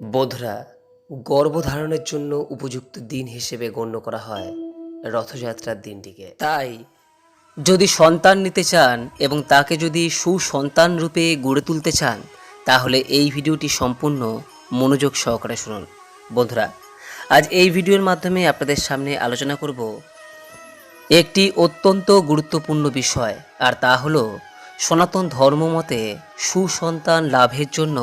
বন্ধুরা গর্ভধারণের জন্য উপযুক্ত দিন হিসেবে গণ্য করা হয় রথযাত্রার দিনটিকে। তাই যদি সন্তান নিতে চান এবং তাকে যদি সুসন্তান রূপে গড়ে তুলতে চান, তাহলে এই ভিডিওটি সম্পূর্ণ মনোযোগ সহকারে শুনুন। বন্ধুরা, আজ এই ভিডিওর মাধ্যমে আপনাদের সামনে আলোচনা করব একটি অত্যন্ত গুরুত্বপূর্ণ বিষয়, আর তা হলো সনাতন ধর্মমতে সুসন্তান লাভের জন্য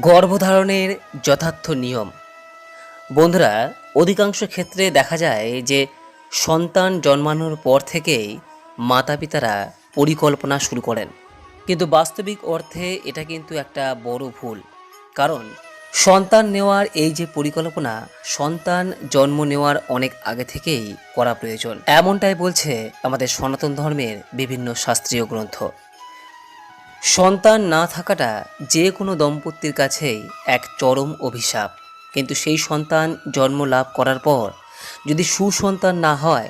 গর্ভধারণের যথার্থ নিয়ম। বন্ধুরা, অধিকাংশ ক্ষেত্রে দেখা যায় যে সন্তান জন্মানোর পর থেকেই মাতা পিতারা পরিকল্পনা শুরু করেন। কিন্তু বাস্তবিক অর্থে এটা কিন্তু একটা বড় ভুল। কারণ সন্তান নেওয়ার এই যে পরিকল্পনা, সন্তান জন্ম নেওয়ার অনেক আগে থেকেই করা প্রয়োজন। এমনটাই বলছে আমাদের সনাতন ধর্মের বিভিন্ন শাস্ত্রীয় গ্রন্থ। সন্তান না থাকাটা যে কোনো দম্পতির কাছেই এক চরম অভিশাপ। কিন্তু সেই সন্তান জন্ম লাভ করার পর যদি সুসন্তান না হয়,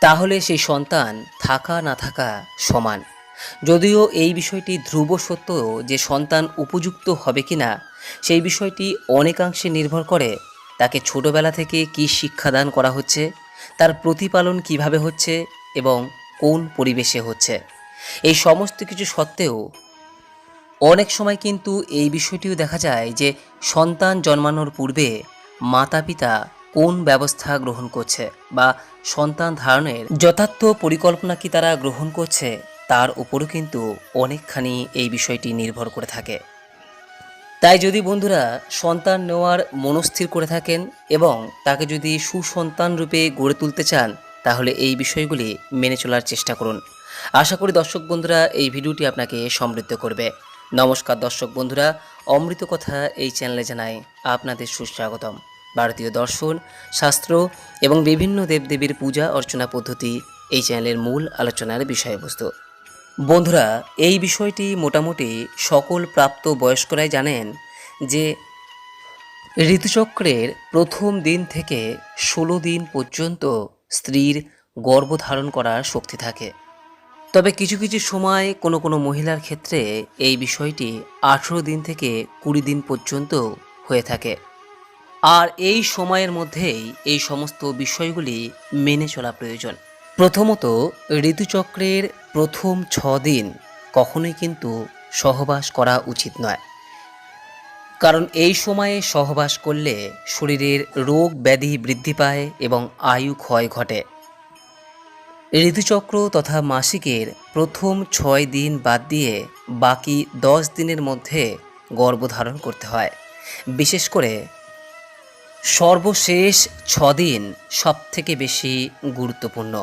তাহলে সেই সন্তান থাকা না থাকা সমান। যদিও এই বিষয়টি ধ্রুব সত্য যে সন্তান উপযুক্ত হবে কিনা, সেই বিষয়টি অনেকাংশে নির্ভর করে তাকে ছোটবেলা থেকে কী শিক্ষাদান করা হচ্ছে, তার প্রতিপালন কীভাবে হচ্ছে এবং কোন পরিবেশে হচ্ছে। এই সমস্ত কিছু সত্ত্বেও অনেক সময় কিন্তু এই বিষয়টিও দেখা যায় যে সন্তান জন্মানোর পূর্বে মাতা পিতা কোন ব্যবস্থা গ্রহণ করছে বা সন্তান ধারণের যথার্থ পরিকল্পনা কি তারা গ্রহণ করছে তার উপরও কিন্তু অনেকখানি এই বিষয়টি নির্ভর করে থাকে। তাই যদি বন্ধুরা সন্তান নেওয়ার মনস্থির করে থাকেন এবং তাকে যদি সুসন্তান রূপে গড়ে তুলতে চান, তাহলে এই বিষয়গুলি মেনে চলার চেষ্টা করুন। আশা করি দর্শক বন্ধুরা এই ভিডিওটি আপনাকে সমৃদ্ধ করবে। নমস্কার দর্শক বন্ধুরা, অমৃত কথা এই চ্যানেলে জানাই আপনাদের সুস্বাগতম। ভারতীয় দর্শন, শাস্ত্র এবং বিভিন্ন দেবদেবীর পূজা অর্চনা পদ্ধতি এই চ্যানেলের মূল আলোচনার বিষয়বস্তু। বন্ধুরা, এই বিষয়টি মোটামুটি সকল প্রাপ্ত বয়স্করাই জানেন যে ঋতুচক্রের প্রথম দিন থেকে ষোলো দিন পর্যন্ত স্ত্রীর গর্ভধারণ করার শক্তি থাকে। তবে কিছু কিছু সময় কোনো কোনো মহিলার ক্ষেত্রে এই বিষয়টি আঠেরো দিন থেকে কুড়ি দিন পর্যন্ত হয়ে থাকে। আর এই সময়ের মধ্যেই এই সমস্ত বিষয়গুলি মেনে চলা প্রয়োজন। প্রথমত, ঋতুচক্রের প্রথম ছ দিন কখনোই কিন্তু সহবাস করা উচিত নয়। কারণ এই সময়ে সহবাস করলে শরীরের রোগ ব্যাধি বৃদ্ধি পায় এবং আয়ু ক্ষয় ঘটে। ঋতুচক্র তথা মাসিকের প্রথম ছয় দিন বাদ দিয়ে বাকি দশ দিনের মধ্যে গর্ভধারণ করতে হয়। বিশেষ করে সর্বশেষ ছদিন সব থেকে বেশি গুরুত্বপূর্ণ।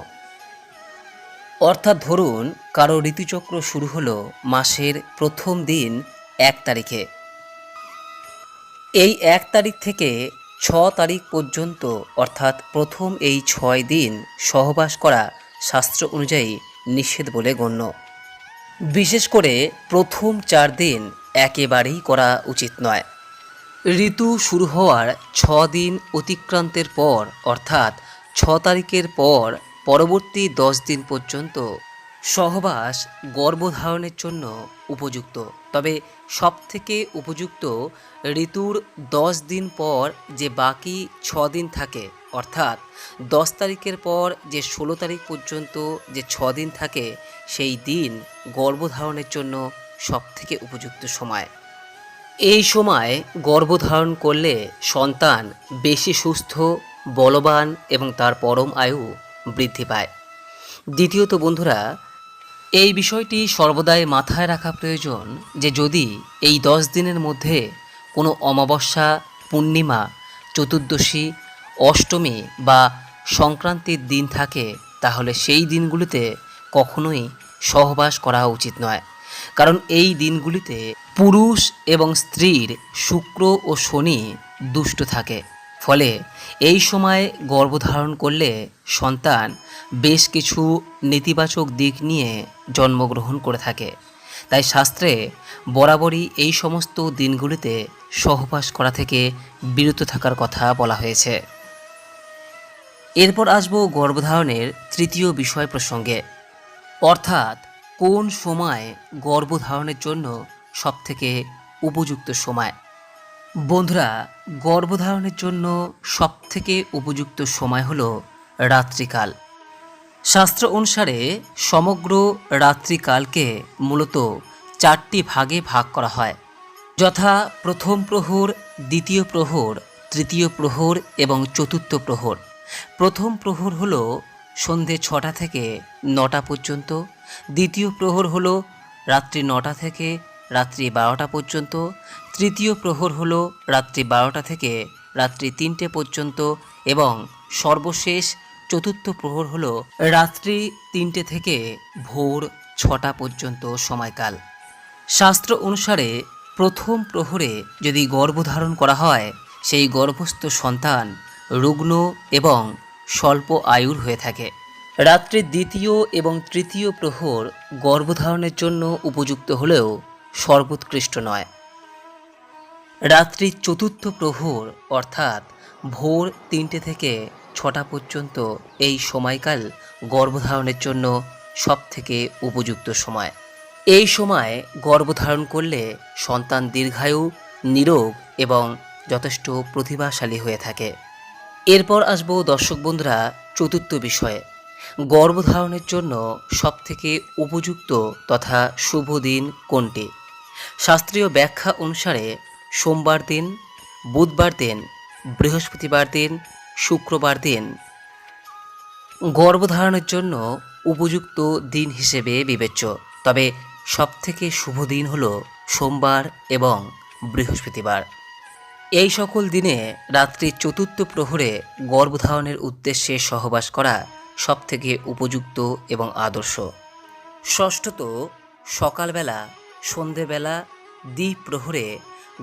অর্থাৎ ধরুন কারও ঋতুচক্র শুরু হলো মাসের প্রথম দিন এক তারিখে। এই এক তারিখ থেকে ছ তারিখ পর্যন্ত অর্থাৎ প্রথম এই ছয় দিন সহবাস করা শাস্ত্র অনুযায়ী নিষেধ বলে গণ্য। বিশেষ করে প্রথম চার দিন একেবারেই করা উচিত নয়। ঋতু শুরু হওয়ার ছ দিন অতিক্রান্তের পর, অর্থাৎ ছ তারিখের পর, পরবর্তী দশ দিন পর্যন্ত সহবাস গর্ভধারণের জন্য উপযুক্ত। তবে সবথেকে উপযুক্ত ঋতুর দশ দিন পর যে বাকি ছ দিন থাকে অর্থাৎ দশ তারিখের পর যে ষোলো তারিখ পর্যন্ত যে ছ দিন থাকে, সেই দিন গর্ভধারণের জন্য সবথেকে উপযুক্ত সময়। এই সময় গর্ভধারণ করলে সন্তান বেশি সুস্থ, বলবান এবং তার পরম আয়ু বৃদ্ধি পায়। দ্বিতীয়ত বন্ধুরা, এই বিষয়টি সর্বদাই মাথায় রাখা প্রয়োজন যে যদি এই দশ দিনের মধ্যে কোনো অমাবস্যা, পূর্ণিমা, চতুর্দশী অষ্টমী বা সংক্রান্তির দিন থাকে, তাহলে সেই দিনগুলিতে কখনোই সহবাস করা উচিত নয়। কারণ এই দিনগুলিতে পুরুষ এবং স্ত্রীর শুক্র ও শনি দুষ্ট থাকে। ফলে এই সময় গর্ভধারণ করলে সন্তান বেশ কিছু নেতিবাচক দিক নিয়ে জন্মগ্রহণ করে থাকে। তাই শাস্ত্রে বরাবরই এই সমস্ত দিনগুলিতে সহবাস করা থেকে বিরত থাকার কথা বলা হয়েছে। এরপর আসব গর্ভধারণের তৃতীয় বিষয় প্রসঙ্গে। অর্থাৎ, কোন সময় গর্ভধারণের জন্য সবথেকে উপযুক্ত সময়? বন্ধুরা, গর্ভধারণের জন্য সবথেকে উপযুক্ত সময় হলো রাত্রিকাল। শাস্ত্র অনুসারে সমগ্র রাত্রিকালকে মূলত চারটি ভাগে ভাগ করা হয়। যথা প্রথম প্রহর, দ্বিতীয় প্রহর, তৃতীয় প্রহর এবং চতুর্থ প্রহর। প্রথম প্রহর হলো সন্ধে ছটা থেকে নটা পর্যন্ত। দ্বিতীয় প্রহর হলো রাত্রি নটা থেকে রাত্রি বারোটা পর্যন্ত। তৃতীয় প্রহর হলো রাত্রি বারোটা থেকে রাত্রি তিনটে পর্যন্ত এবং সর্বশেষ চতুর্থ প্রহর হলো রাত্রি তিনটে থেকে ভোর ছটা পর্যন্ত সময়কাল। শাস্ত্র অনুসারে প্রথম প্রহরে যদি গর্ভধারণ করা হয়, সেই গর্ভস্থ সন্তান রুগ্ন এবং স্বল্প আয়ুর হয়ে থাকে। রাত্রির দ্বিতীয় এবং তৃতীয় প্রহর গর্ভধারণের জন্য উপযুক্ত হলেও সর্বোৎকৃষ্ট নয়। রাত্রি চতুর্থ প্রহর, অর্থাৎ ভোর তিনটে থেকে ছটা পর্যন্ত এই সময়কাল গর্ভধারণের জন্য সবথেকে উপযুক্ত সময়। এই সময় গর্ভধারণ করলে সন্তান দীর্ঘায়ু, নিরোগ এবং যথেষ্ট প্রতিভাশালী হয়ে থাকে। এরপর আসব দর্শক বন্ধুরা চতুর্থ বিষয়ে। গর্ভধারণের জন্য সবথেকে উপযুক্ত তথা শুভ দিন কোনটি? শাস্ত্রীয় ব্যাখ্যা অনুসারে সোমবার দিন, বুধবার দিন, বৃহস্পতিবার দিন, শুক্রবার দিন। গর্ভধারণের জন্য উপযুক্ত দিন হিসেবে বিবেচ্য। তবে সবথেকে শুভ দিন হল সোমবার এবং বৃহস্পতিবার। এই সকল দিনে রাত্রি চতুর্থ প্রহরে গর্ভধারণের উদ্দেশ্যে সহবাস করা সবথেকে উপযুক্ত এবং আদর্শ। ষষ্ঠত, সকালবেলা, সন্ধেবেলা দ্বীপ প্রহরে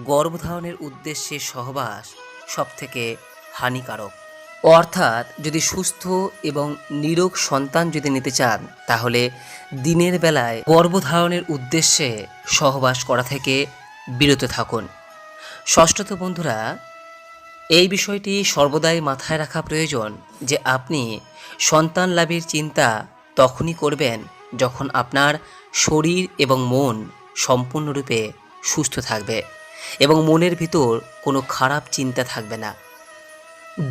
গর্ভধারণের উদ্দেশ্যে সহবাস সবথেকে হানিকারক। অর্থাৎ যদি সুস্থ এবং নিরোগ সন্তান যদি নিতে চান, তাহলে দিনের বেলায় গর্ভধারণের উদ্দেশ্যে সহবাস করা থেকে বিরত থাকুন। ষষ্ঠত বন্ধুরা, এই বিষয়টি সর্বদাই মাথায় রাখা প্রয়োজন যে আপনি সন্তান লাভের চিন্তা তখনই করবেন যখন আপনার শরীর এবং মন সম্পূর্ণরূপে সুস্থ থাকবে এবং মনের ভিতর কোনো খারাপ চিন্তা থাকবে না।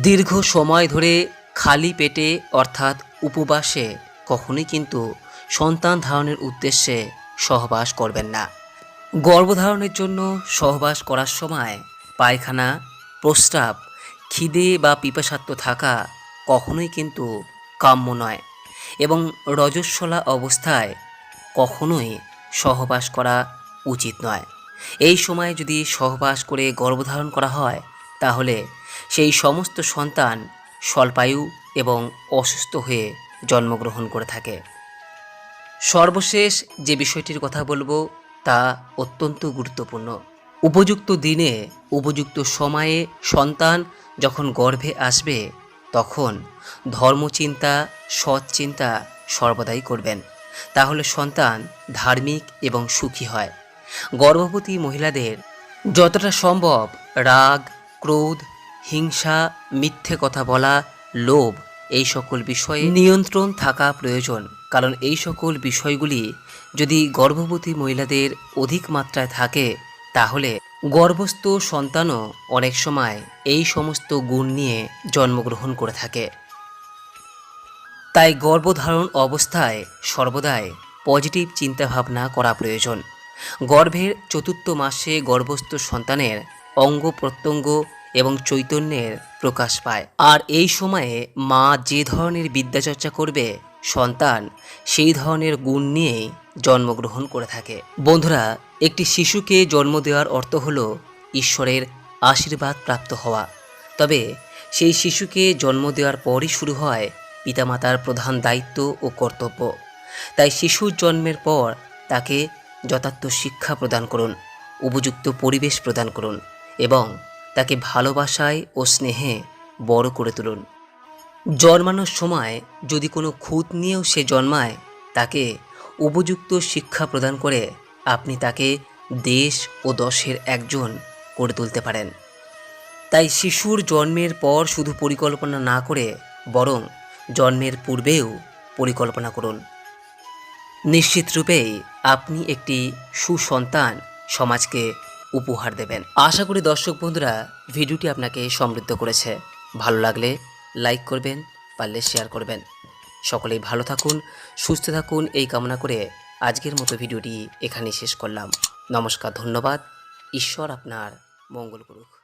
দীর্ঘ সময় ধরে খালি পেটে অর্থাৎ উপবাসে কখনোই কিন্তু সন্তান ধারণের উদ্দেশ্যে সহবাস করবেন না। গর্ভধারণের জন্য সহবাস করার সময় পায়খানা, প্রস্রাব, খিদে বা পিপাসাত্ম থাকা কখনোই কিন্তু কাম্য নয় এবং রজস্বলা অবস্থায় কখনোই সহবাস করা উচিত নয়। এই সময় যদি সহবাস করে গর্ভধারণ করা হয়, তাহলে সেই সমস্ত সন্তান স্বল্পায়ু এবং অসুস্থ হয়ে জন্মগ্রহণ করে থাকে। সর্বশেষ যে বিষয়টির কথা বলব তা অত্যন্ত গুরুত্বপূর্ণ। উপযুক্ত দিনে, উপযুক্ত সময়ে সন্তান যখন গর্ভে আসবে, তখন ধর্মচিন্তা সৎ চিন্তা সর্বদাই করবেন। তাহলে সন্তান ধার্মিক এবং সুখী হয়। গর্ভবতী মহিলাদের যতটা সম্ভব রাগ, ক্রোধ, হিংসা, মিথ্যে কথা বলা, লোভ এই সকল বিষয়ে নিয়ন্ত্রণ থাকা প্রয়োজন। কারণ এই সকল বিষয়গুলি যদি গর্ভবতী মহিলাদের অধিক মাত্রায় থাকে, তাহলে গর্ভস্থ সন্তানও অনেক সময় এই সমস্ত গুণ নিয়ে জন্মগ্রহণ করে থাকে। তাই গর্ভধারণ অবস্থায় সর্বদাই পজিটিভ চিন্তাভাবনা করা প্রয়োজন। গর্ভের চতুর্থ মাসে গর্ভস্থ সন্তানের অঙ্গ প্রত্যঙ্গ এবং চৈতন্যের প্রকাশ পায়। আর এই সময়ে মা যে ধরনের বিদ্যাচর্চা করবে, সন্তান সেই ধরনের গুণ নিয়েই জন্মগ্রহণ করে থাকে। বন্ধুরা, একটি শিশুকে জন্ম দেওয়ার অর্থ হলো ঈশ্বরের আশীর্বাদ প্রাপ্ত হওয়া। তবে সেই শিশুকে জন্ম দেওয়ার পরই শুরু হয় পিতামাতার প্রধান দায়িত্ব ও কর্তব্য। তাই শিশুর জন্মের পর তাকে যথার্থ শিক্ষা প্রদান করুন, উপযুক্ত পরিবেশ প্রদান করুন এবং তাকে ভালোবাসায় ও স্নেহে বড় করে তুলুন। জন্মানোর সময় যদি কোনো খুঁত নিয়েও সে জন্মায়, তাকে উপযুক্ত শিক্ষা প্রদান করে আপনি তাকে দেশ ও দশের একজন করে তুলতে পারেন। তাই শিশুর জন্মের পর শুধু পরিকল্পনা না করে বরং জন্মের পূর্বেও পরিকল্পনা করুন। নিশ্চিত রূপেই আপনি একটি সুসন্তান সমাজকে উপহার দেবেন। আশা করি দর্শক বন্ধুরা, ভিডিওটি আপনাকে সমৃদ্ধ করেছে। ভালো লাগলে লাইক করবেন, পারলে শেয়ার করবেন। সকলেই ভালো থাকুন, সুস্থ থাকুন, এই কামনা করে আজকের মতো ভিডিওটি এখানে শেষ করলাম। নমস্কার, ধন্যবাদ। ঈশ্বর আপনার মঙ্গল করুক।